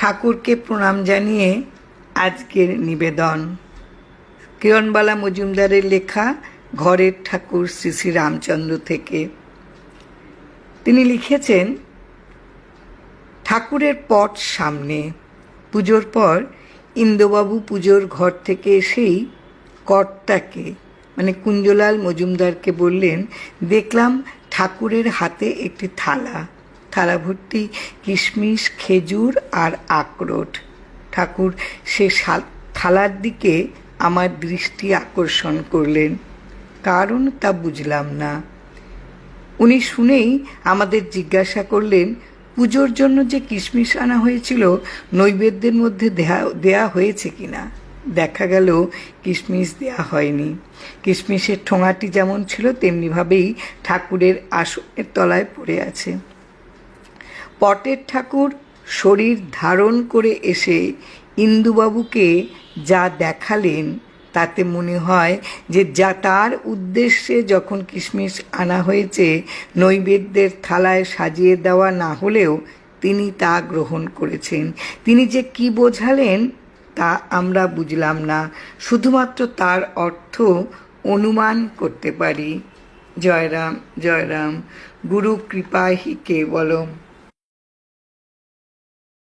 ঠাকুরকে প্রণাম জানিয়ে আজকের নিবেদন। কিরণবালা মজুমদারের লেখা ঘরের ঠাকুর শ্রী শ্রী রামচন্দ্র থেকে। তিনি লিখেছেন, ঠাকুরের পট সামনে, পুজোর পর ইন্দুবাবু পুজোর ঘর থেকে এসেই কর্তাকে মানে কুঞ্জলাল মজুমদারকে বললেন, দেখলাম ঠাকুরের হাতে একটি থালা থালা ভর্তি, কিশমিশ, খেজুর আর আখরোট। ঠাকুর, সে থালার দিকে আমার দৃষ্টি আকর্ষণ করলেন। কারণ তা বুঝলাম না। উনি শুনেই আমাদের জিজ্ঞাসা করলেন, পুজোর জন্য যে কিশমিশ আনা হয়েছিল, নৈবেদ্যের মধ্যে দেয়া হয়েছে কিনা? দেখা গেল, কিশমিশ দেয়া হয়নি। কিশমিশের ঠোঙাটি যেমন ছিল, তেমনিভাবেই ঠাকুরের আসনের তলায় পড়ে আছে। পটের ঠাকুর শরীর ধারণ করে এসে ইন্দুবাবুকে যা দেখালেন, তাতে মনে হয় যে যা তার উদ্দেশ্যে যখন কিশমিশ আনা হয়েছে, নৈবেদ্যের থালায় সাজিয়ে দেওয়া না হলেও তিনি তা গ্রহণ করেছেন। তিনি যে কি বোঝালেন, তা আমরা বুঝলাম না। শুধুমাত্র তার অর্থ অনুমান করতে পারি। জয়রাম জয়রাম, গুরু কৃপাহি কেবলম।